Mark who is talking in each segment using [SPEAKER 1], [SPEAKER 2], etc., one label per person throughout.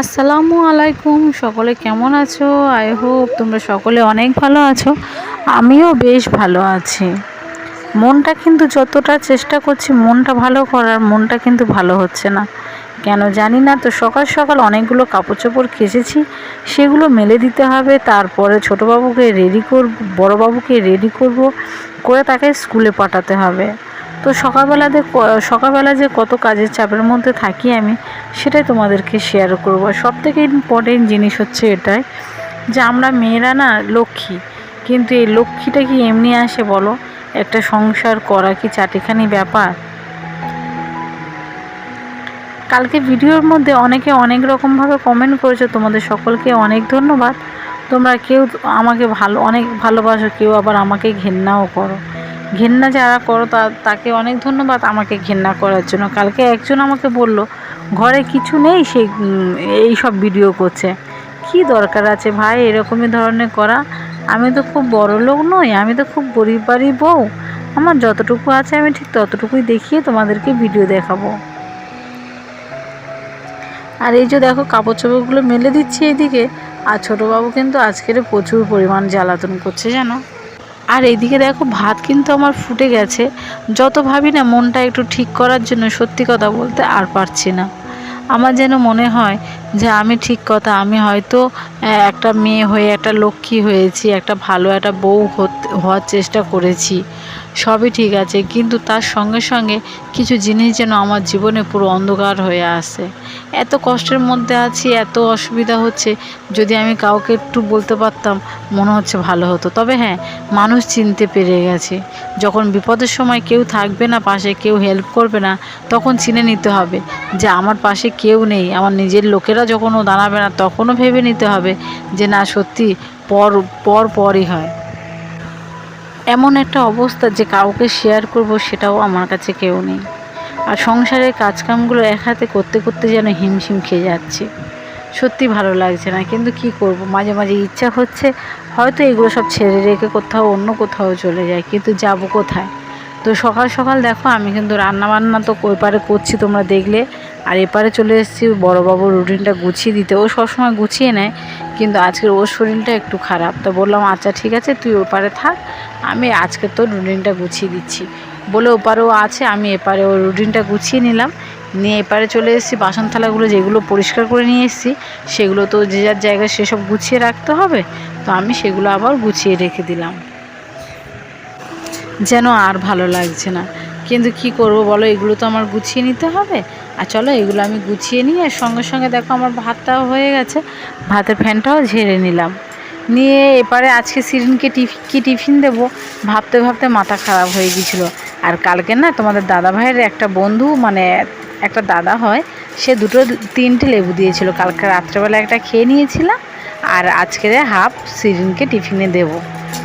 [SPEAKER 1] আসসালামু আলাইকুম, সকলে কেমন আছো? আই হোপ তোমরা সকলে অনেক ভালো আছো। আমিও বেশ ভালো আছি। মনটা কিন্তু যতটা চেষ্টা করছি মনটা ভালো করার, মনটা কিন্তু ভালো হচ্ছে না। কেন জানি না, তো সকাল সকাল অনেকগুলো কাপড় চোপড় কেচেছি সেগুলো মেলে দিতে হবে, তারপরে ছোটোবাবুকে রেডি করব, বড়োবাবুকে রেডি করব, করে তাকে স্কুলে পাঠাতে হবে। তো সকালবেলাতে সকালবেলা যে কত কাজের চাপের মধ্যে থাকি আমি, সেটাই তোমাদেরকে শেয়ার করব। সব থেকে ইম্পর্টেন্ট জিনিস হচ্ছে এটাই যে আমরা মেয়েরা না লক্ষ্মী, কিন্তু এই লক্ষ্মীটা কি এমনি আসে বলো? একটা সংসার করা কি চাটিখানি ব্যাপার? কালকে ভিডিওর মধ্যে অনেকে অনেক রকমভাবে কমেন্ট করেছ, তোমাদের সকলকে অনেক ধন্যবাদ। তোমরা কেউ আমাকে ভালো, অনেক ভালোবাসো, কেউ আবার আমাকে ঘেন্নাও করো। ঘেন্না যারা করো, তা, তাকে অনেক ধন্যবাদ আমাকে ঘেন্না করার জন্য। কালকে একজন আমাকে বলল, ঘরে কিছু নেই সেই এই সব ভিডিও করছে। কি দরকার আছে ভাই এরকমই ধরনের করা? আমি তো খুব বড় লোক নই, আমি তো খুব গরিব বাড়ির বউ। আমার যতটুকু আছে আমি ঠিক ততটুকুই দেখিয়ে তোমাদেরকে ভিডিও দেখাবো। আর এই যে দেখো কাপড় চোপড়গুলো মেলে দিচ্ছি এদিকে আর ছোটোবাবু কিন্তু আজকের প্রচুর পরিমাণ জ্বালাতন করছে, জানো? আর এইদিকে দেখো, ভাত কিন্তু আমার ফুটে গেছে। যত ভাবি না মনটা একটু ঠিক করার জন্য সত্যি কথা বলতে আর পারছি না। আমার যেন মনে হয় যে আমি ঠিক কথা, আমি হয়তো একটা মেয়ে হয়ে, একটা লক্ষ্মী হয়েছি, একটা ভালো, একটা বউ হওয়ার চেষ্টা করেছি, সবই ঠিক আছে, কিন্তু তার সঙ্গে সঙ্গে কিছু জিনিস যেন আমার জীবনে পুরো অন্ধকার হয়ে আসে। এত কষ্টের মধ্যে আছি, এত অসুবিধা হচ্ছে, যদি আমি কাউকে একটু বলতে পারতাম, মনে হচ্ছে ভালো হতো। তবে হ্যাঁ মানুষ চিনতে পেরে গেছে। যখন বিপদের সময় কেউ থাকবে না পাশে, কেউ হেল্প করবে না, তখন চিনে নিতে হবে যে আমার পাশে কেউ নেই, আমার নিজের লোকেরা যখনও দাঁড়াবে না, তখনও ভেবে নিতে হবে যে না, সত্যি পর পর পরই হয়। এমন একটা অবস্থা যে কাউকে শেয়ার করব সেটাও আমার কাছে কেউ নেই। আর সংসারের কাজকামগুলো এক হাতে করতে করতে যেন হিমশিম খেয়ে যাচ্ছে। সত্যি ভালো লাগছে না, কিন্তু কি করব? মাঝে মাঝে ইচ্ছা হচ্ছে হয়তো এগুলো সব ছেড়ে রেখে কোথাও অন্য কোথাও চলে যায়, কিন্তু যাব কোথায়? তো সকাল সকাল দেখো, আমি কিন্তু রান্না বান্না তো ওই পারে করছি, তোমরা দেখলে। আর এপারে চলে এসেছি বড়োবাবুর রুটিনটা গুছিয়ে দিতে। ও সবসময় গুছিয়ে নেয়, কিন্তু আজকের ওর শরীরটা একটু খারাপ। তো বললাম আচ্ছা ঠিক আছে, তুই ওপারে থাক, আমি আজকে তোর রুটিনটা গুছিয়ে দিচ্ছি। বলে ওপারেও আছে, আমি এপারে ওর রুটিনটা গুছিয়ে নিলাম। নিয়ে এপারে চলে এসেছি বাসন থালাগুলো যেগুলো পরিষ্কার করে নিয়ে এসেছি, সেগুলো তো যে যার জায়গায় সেসব গুছিয়ে রাখতে হবে, তো আমি সেগুলো আবার গুছিয়ে রেখে দিলাম। যেন আর ভালো লাগছে না। কিন্তু কি করব বলো, এগুলো তো আমার গুছিয়ে নিতে হবে। আর চলো, এগুলো আমি গুছিয়ে নিয়ে সঙ্গে সঙ্গে দেখো আমার ভাতটাও হয়ে গেছে। ভাতের ফ্যানটাও ঝেড়ে নিলাম। নিয়ে এপারে আজকে সিরিনকে টিফিন কী টিফিন দেবো? ভাবতে ভাবতে মাথা খারাপ হয়ে গিয়েছিল। আর কালকে না তোমাদের দাদা ভাইয়ের একটা বন্ধু মানে একটা দাদা হয়, সে দুটো তিনটে লেবু দিয়েছিল। কালকে রাত্রেবেলা একটা খেয়ে নিয়েছিলাম। আর আজকের হাফ সিরিনকে টিফিনে দেবো।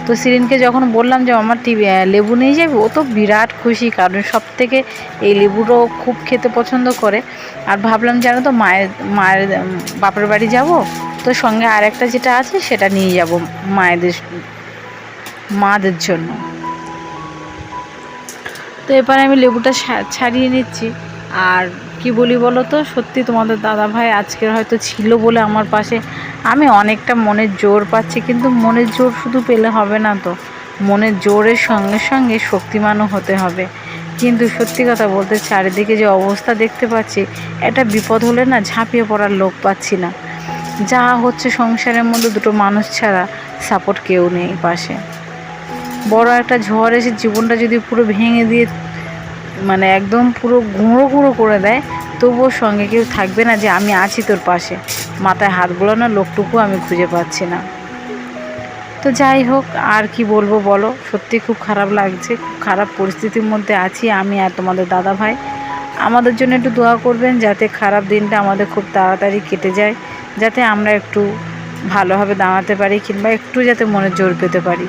[SPEAKER 1] তো সিরিনকে যখন বললাম যে আমার টিভি লেবু নিয়ে যাবে, ও তো বিরাট খুশি, কারণ সব থেকে এই লেবুটাও খুব খেতে পছন্দ করে। আর ভাবলাম জানো তো, মায়ের মায়ের বাপের বাড়ি যাব, তো সঙ্গে আর একটা যেটা আছে সেটা নিয়ে যাব মায়েদের মাদের জন্য। তো এবারে আমি লেবুটা ছাড়িয়ে নিচ্ছি, আর কি বলি বলো তো? সত্যি তোমাদের দাদা ভাই আজকের হয়তো ছিল বলে আমার পাশে। আমি অনেকটা মনের জোর পাচ্ছি, কিন্তু মনের জোর শুধু পেলে হবে না তো। মনের জোরের সঙ্গে সঙ্গে শক্তিমানও হতে হবে। কিন্তু সত্যি কথা বলতে চারিদিকে যে অবস্থা দেখতে পাচ্ছি একটা বিপদ হলে না ঝাঁপিয়ে পড়ার লোক পাচ্ছি না। যা হচ্ছে সংসারের মধ্যে দুটো মানুষ ছাড়া সাপোর্ট কেউ নেই পাশে। বড় একটা ঝড় এসে জীবনটা যদি পুরো ভেঙে দিয়ে মানে একদম পুরো গুঁড়ো গুঁড়ো করে দেয়। তবুও সঙ্গে কেউ থাকবে না যে আমি আছি তোর পাশে। মাথায় হাত বোলানো লোকটুকু আমি খুঁজে পাচ্ছি না। তো যাই হোক, আর কি বলব বলো? সত্যি খুব খারাপ লাগছে। খুব খারাপ পরিস্থিতির মধ্যে আছি আমি আর তোমাদের দাদা ভাই। আমাদের জন্য একটু দোয়া করবেন যাতে খারাপ দিনটা আমাদের খুব তাড়াতাড়ি কেটে যায়। যাতে আমরা একটু ভালোভাবে দাঁড়াতে পারি কিংবা একটু যাতে মনে জোর পেতে পারি।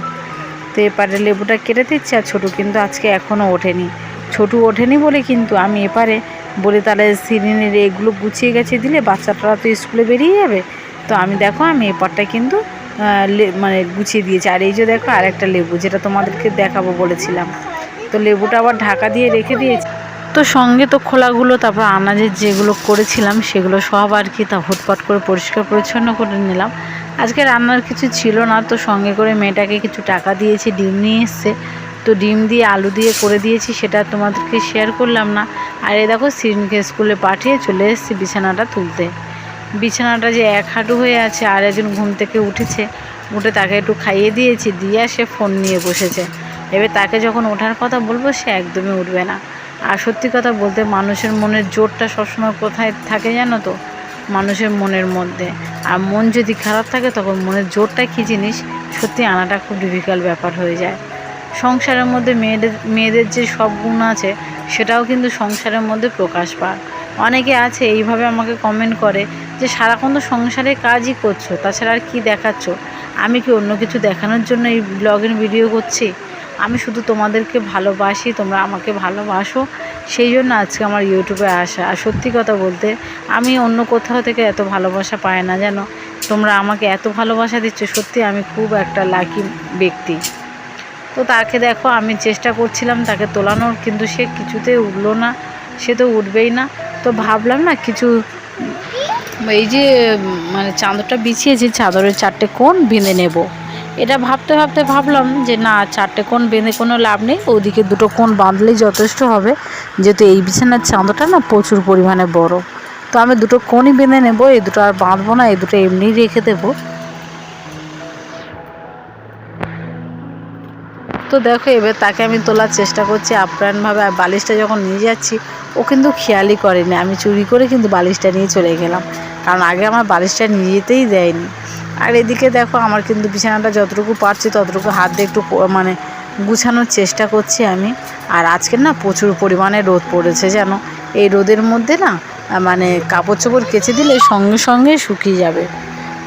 [SPEAKER 1] তো এপারে লেবুটা কেটে দিচ্ছে আর ছোটো কিন্তু আজকে এখনও ওঠেনি। ছোটু ওঠেনি বলে কিন্তু আমি এপারে বলে তাহলে সিরিনের এগুলো গুছিয়ে গেছে দিলে বাচ্চাটারা তো স্কুলে বেরিয়ে যাবে। তো আমি দেখো আমি এপারটা কিন্তু মানে গুছিয়ে দিয়েছি। আর এই যে দেখো আরেকটা লেবু যেটা তোমাদেরকে দেখাবো বলেছিলাম। তো লেবুটা আবার ঢাকা দিয়ে রেখে দিয়েছি। তো সঙ্গে তো খোলাগুলো, তারপর আনাজের যেগুলো করেছিলাম সেগুলো সব আর কি তা হুটপাট করে পরিষ্কার পরিচ্ছন্ন করে নিলাম। আজকে রান্নার কিছু ছিল না, তো সঙ্গে করে মেয়েটাকে কিছু টাকা দিয়েছি, ডিম নিয়ে এসছে। তো ডিম দিয়ে আলু দিয়ে করে দিয়েছি, সেটা তোমাদেরকে শেয়ার করলাম না। আর এই দেখো সিরিনকে স্কুলে পাঠিয়ে চলে এসেছি বিছানাটা তুলতে। বিছানাটা যে এক হাঁটু হয়ে আছে, আর একজন ঘুম থেকে উঠেছে। উঠে তাকে একটু খাইয়ে দিয়েছি, দিয়ে সে ফোন নিয়ে বসেছে। এবার তাকে যখন ওঠার কথা বলব, সে একদমই উঠবে না। আর সত্যি কথা বলতে, মানুষের মনের জোরটা সবসময় কোথায় থাকে জানো তো? মানুষের মনের মধ্যে। আর মন যদি খারাপ থাকে, তখন মনের জোরটা কী জিনিস? সত্যি আনাটা খুব ডিফিকাল্ট ব্যাপার হয়ে যায়। সংসারের মধ্যে মেয়েদের মেয়েদের যে সব গুণ আছে, সেটাও কিন্তু সংসারের মধ্যে প্রকাশ পায়। অনেকে আছে, এইভাবে আমাকে কমেন্ট করে যে, সারাক্ষণ তো সংসারে কাজই করছ, তাছাড়া আর কী দেখাচ্ছ? আমি কি অন্য কিছু দেখানোর জন্য এই ব্লগের ভিডিও করছি? আমি শুধু তোমাদেরকে ভালোবাসি, তোমরা আমাকে ভালোবাসো। সেই জন্য আজকে আমার ইউটিউবে আসা। আর সত্যি কথা বলতে, আমি অন্য কোথাও থেকে এত ভালোবাসা পাই না, জানো? তোমরা আমাকে এত ভালোবাসা দিচ্ছ, সত্যি আমি খুব একটা লাকি ব্যক্তি। তো তাকে দেখো, আমি চেষ্টা করছিলাম তাকে তোলানোর, কিন্তু সে কিছুতে উঠল না, সে তো উঠবেই না। তো ভাবলাম না কিছু, এই যে মানে চাদরটা বিছিয়েছি চাদরের চারটে কোণ বেঁধে নেব। এটা ভাবতে ভাবতে ভাবলাম যে না, চারটে কোণ বেঁধে কোনো লাভ নেই, ওদিকে দুটো কোণ বাঁধলেই যথেষ্ট হবে। যেহেতু এই বিছানার চাঁদটা না প্রচুর পরিমাণে বড়। তো আমি দুটো কোণই বেঁধে নেব, এই দুটো আর বাঁধবো না, এই দুটো এমনিই রেখে দেবো। তো দেখো, এবার তাকে আমি তোলার চেষ্টা করছি আপ্রাণভাবে আর বালিশটা যখন নিয়ে যাচ্ছি, ও কিন্তু খেয়ালই করেনি। আমি চুরি করে কিন্তু বালিশটা নিয়ে চলে গেলাম। কারণ আগে আমার বালিশটা নিয়ে যেতেই দেয়নি। আর এদিকে দেখো, আমার কিন্তু বিছানাটা যতটুকু পারছি ততটুকু হাত দিয়ে একটু মানে গুছানোর চেষ্টা করছি আমি। আর আজকে না প্রচুর পরিমাণে রোদ পড়েছে যেন এই রোদের মধ্যে না মানে কাপড় চোপড় কেচে দিলে সঙ্গে সঙ্গে শুকিয়ে যাবে।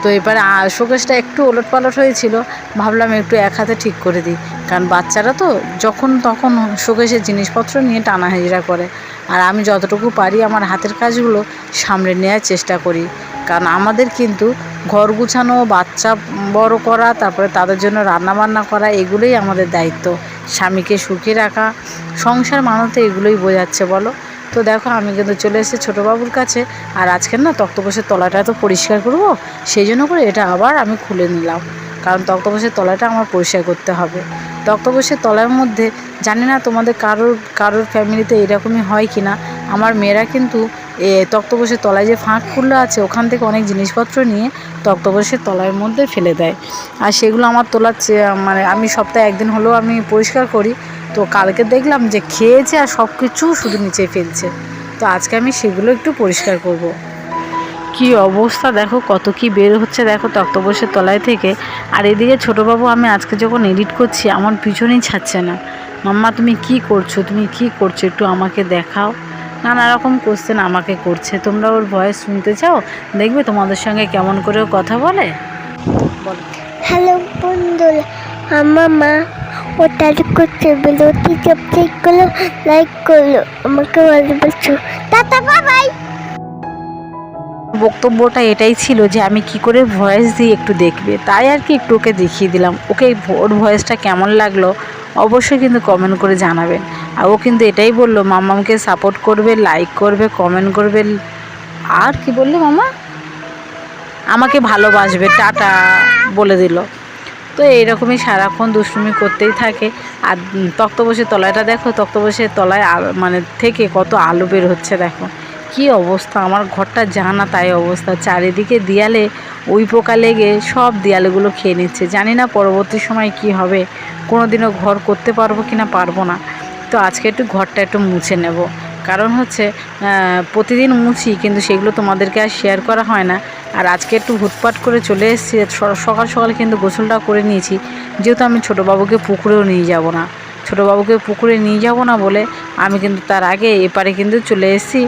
[SPEAKER 1] তো এবার শোকেসটা একটু ওলট পালট হয়েছিল। ভাবলাম একটু এক হাতে ঠিক করে দিই। কারণ বাচ্চারা তো যখন তখন শোকেসের জিনিসপত্র নিয়ে টানা হাজিরা করে। আর আমি যতটুকু পারি আমার হাতের কাজগুলো সামলে নেওয়ার চেষ্টা করি। কারণ আমাদের কিন্তু ঘর গুছানো, বাচ্চা বড় করা, তারপরে তাদের জন্য রান্না বান্না করা, এগুলোই আমাদের দায়িত্ব। স্বামীকে সুখে রাখা, সংসার মানতে এগুলোই বোঝাচ্ছে, বলো? তো দেখো, আমি কিন্তু চলে এসেছি ছোটোবাবুর কাছে। আর আজকের না তক্তপোষের তলাটা তো পরিষ্কার করব, সেই জন্য করে এটা আবার আমি খুলে নিলাম। কারণ তক্তপোষের তলাটা আমার পরিষ্কার করতে হবে। তক্তপোষের তলার মধ্যে, জানি না তোমাদের কারোর কারোর ফ্যামিলিতে এরকমই হয় কি না আমার মেয়েরা কিন্তু, এ, তক্তপোষের তলায় যে ফাঁকগুলো আছে, ওখান থেকে অনেক জিনিসপত্র নিয়ে তক্তপোষের তলার মধ্যে ফেলে দেয়। আর সেগুলো আমার তোলার মানে আমি সপ্তাহে একদিন হলেও আমি পরিষ্কার করি। তো কালকে দেখলাম যে খেয়েছে আর সব কিছু শুধু নিচে ফেলছে। তো আজকে আমি সেগুলো একটু পরিষ্কার করব। কি অবস্থা দেখো, কত কি বের হচ্ছে দেখো তক্তপোষের তলায় থেকে। আর এদিকে ছোটোবাবু, আমি আজকে যখন এডিট করছি, আমার পিছনেই ছাড়ছে না। মাম্মা, তুমি কি করছ? তুমি কি করছ? একটু আমাকে দেখাও। নানা রকম কোশ্চেন আমাকে করছে। তোমরা ওর ভয়েস শুনতে চাও? দেখবে তোমাদের সঙ্গে কেমন করে ও কথা বলে।
[SPEAKER 2] হ্যালো বন্ধুরা। আমার মা ওটা করতে বিরতি সাবস্ক্রাইব করল লাইক করল, আমাকে ভালোবাসো টাটা
[SPEAKER 1] বক্তব্যটা এটাই ছিল যে আমি কি করে ভয়েস দিই একটু দেখবে, তাই আর কি একটু ওকে দেখিয়ে দিলাম। ওকে ওর ভয়েসটা কেমন লাগল অবশ্যই কিন্তু কমেন্ট করে জানাবেন। আর ও কিন্তু এটাই বলল মামাকে সাপোর্ট করবে লাইক করবে কমেন্ট করবে, আর কি বললে মামা? আমাকে ভালোবাসবে, টাটা, বলে দিল। তো এইরকমই সারাক্ষণ দুষ্টুমি করতেই থাকে। আর উম, তক্তপোষের তলায়টা দেখো তক্তপোষের তলায় মানে থেকে কত আলো বের হচ্ছে দেখো। কি অবস্থা আমার ঘরটা জানা তাই অবস্থা। চারিদিকে দেয়ালে ওই পোকা লেগে সব দেয়ালেগুলো খেয়ে নিচ্ছে। জানি না পরবর্তী সময় কি হবে কোনো দিনও ঘর করতে পারব কি না পারব না। তো আজকে একটু ঘরটা একটু মুছে নেব। কারণ হচ্ছে প্রতিদিন মুছি কিন্তু সেগুলো তোমাদেরকে আর শেয়ার করা হয় না। আর আজকে একটু হুটপাট করে চলে এসেছি। সকাল সকাল কিন্তু গোসলটা করে নিয়েছি। যেহেতু আমি ছোটোবাবুকে পুকুরেও নিয়ে যাব না। ছোটোবাবুকে পুকুরে নিয়ে যাব না বলে আমি কিন্তু তার আগে এপারে কিন্তু চলে এসেছি।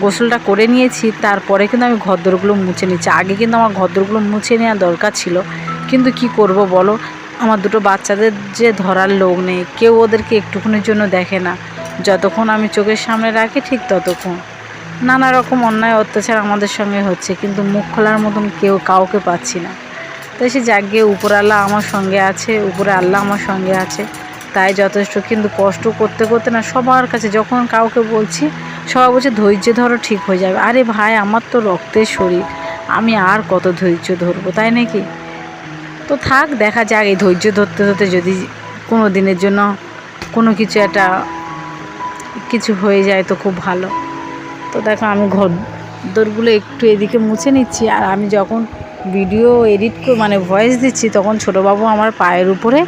[SPEAKER 1] গোসলটা করে নিয়েছি। তারপরে কিন্তু আমি ঘরদোরগুলো মুছে নিচ্ছি আগে কিন্তু আমার ঘরদোরগুলো মুছে নেওয়া দরকার ছিল। কিন্তু কি করব বলো? আমার দুটো বাচ্চাদের যে ধরার লোক নেই। কেউ ওদেরকে একটুখানির জন্য দেখে না। যতক্ষণ আমি চোখের সামনে রাখি ঠিক ততক্ষণ। নানা রকম অন্যায় অত্যাচার আমাদের সঙ্গে হচ্ছে, কিন্তু মুখ খোলার মতন কেউ কাউকে পাচ্ছি না। তো সে গিয়ে উপর আল্লাহ আমার সঙ্গে আছে, উপরে আল্লাহ আমার সঙ্গে আছে, তাই যথেষ্ট। কিন্তু কষ্ট করতে করতে না সবার কাছে যখন কাউকে বলছি, সবাই বলছে, ধৈর্য ধরো, ঠিক হয়ে যাবে। আরে ভাই, আমার তো রক্তের শরীর, আমি আর কত ধৈর্য ধরবো, তাই নাকি? তো থাক, দেখা যাক, এই ধৈর্য ধরতে ধরতে যদি কোনো দিনের জন্য কোনো কিছু একটা কিছু হয়ে যায় তো খুব ভালো। তো দেখো আমি ঘর দোরগুলো একটু এদিকে মুছে নিচ্ছি, আর আমি যখন ভিডিও এডিট করে মানে ভয়েস দিচ্ছি, তখন ছোটোবাবু আমার পায়ের উপরে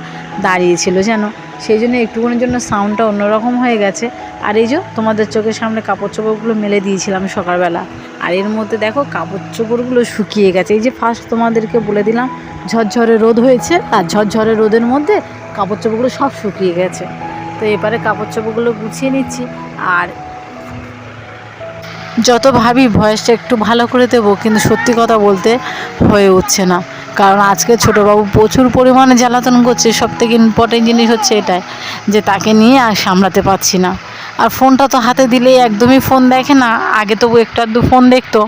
[SPEAKER 1] দাঁড়িয়েছিল যেন। সেই জন্য একটুখানির জন্য সাউন্ডটা অন্যরকম হয়ে গেছে। আর এই যে তোমাদের চোখের সামনে কাপড় চোপড়গুলো মেলে দিয়েছিলাম সকালবেলা। আর এর মধ্যে দেখো কাপড় চোপড়গুলো শুকিয়ে গেছে। এই যে ফার্স্ট তোমাদেরকে বলে দিলাম, ঝরঝরে রোদ হয়েছে, আর ঝরঝরে রোদের মধ্যে কাপড় চোপড়গুলো সব শুকিয়ে গেছে। তো এবারে কাপড় চোপড়গুলো গুছিয়ে নিচ্ছি, আর যত ভাবি ভয়েসটা একটু ভালো করে দেবো, কিন্তু সত্যি কথা বলতে হয়ে উঠছে না। কারণ আজকে ছোটোবাবু প্রচুর পরিমাণে জ্বালাতন করছে সব থেকে ইম্পর্টেন্ট জিনিস হচ্ছে এটাই, যে তাকে নিয়ে আর সামলাতে পারছি না। আর ফোনটা তো হাতে দিলেই একদমই ফোন দেখে না, আগে তবু একটু আধটু ফোন দেখতো,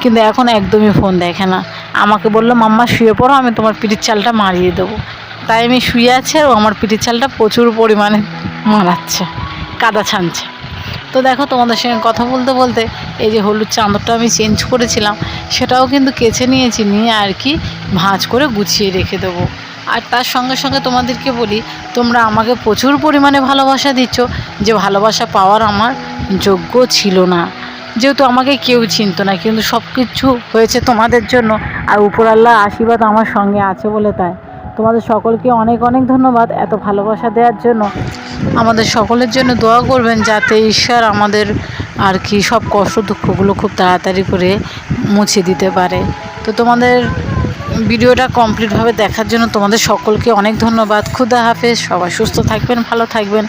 [SPEAKER 1] কিন্তু এখন একদমই ফোন দেখে না। আমাকে বলল, মাম্মা, শুয়ে পড়ো, আমি তোমার পিঠির চালটা মারিয়ে দেবো। তাই আমি শুয়ে আছি আর আমার পিঠির চালটা প্রচুর পরিমাণে মারাচ্ছে, কাদা ছানছে। তো দেখো তোমাদের সঙ্গে কথা বলতে বলতে এই যে হলুদ চাদরটা আমি চেঞ্জ করেছিলাম, সেটাও কিন্তু কেচে নিয়েছি, নিয়ে আর কি ভাঁজ করে গুছিয়ে রেখে দেবো। আর তার সঙ্গে সঙ্গে তোমাদেরকে বলি, তোমরা আমাকে প্রচুর পরিমাণে ভালোবাসা দিচ্ছ, যে ভালোবাসা পাওয়ার আমার যোগ্য ছিল না। যেহেতু আমাকে কেউ চিনত না, কিন্তু সব কিছু হয়েছে তোমাদের জন্য, আর উপরাল্লাহ আশীর্বাদ আমার সঙ্গে আছে বলে তাই। তোমাদের সকলকে অনেক অনেক ধন্যবাদ এত ভালোবাসা দেওয়ার জন্য। আমাদের সকলের জন্য দোয়া করবেন যাতে ঈশ্বর আমাদের আর কি সব কষ্ট দুঃখগুলো খুব তাড়াতাড়ি করে মুছে দিতে পারে। তো তোমাদের ভিডিওটা কমপ্লিটভাবে দেখার জন্য তোমাদের সকলকে অনেক ধন্যবাদ। খুদা হাফেজ, সবাই সুস্থ থাকবেন, ভালো থাকবেন।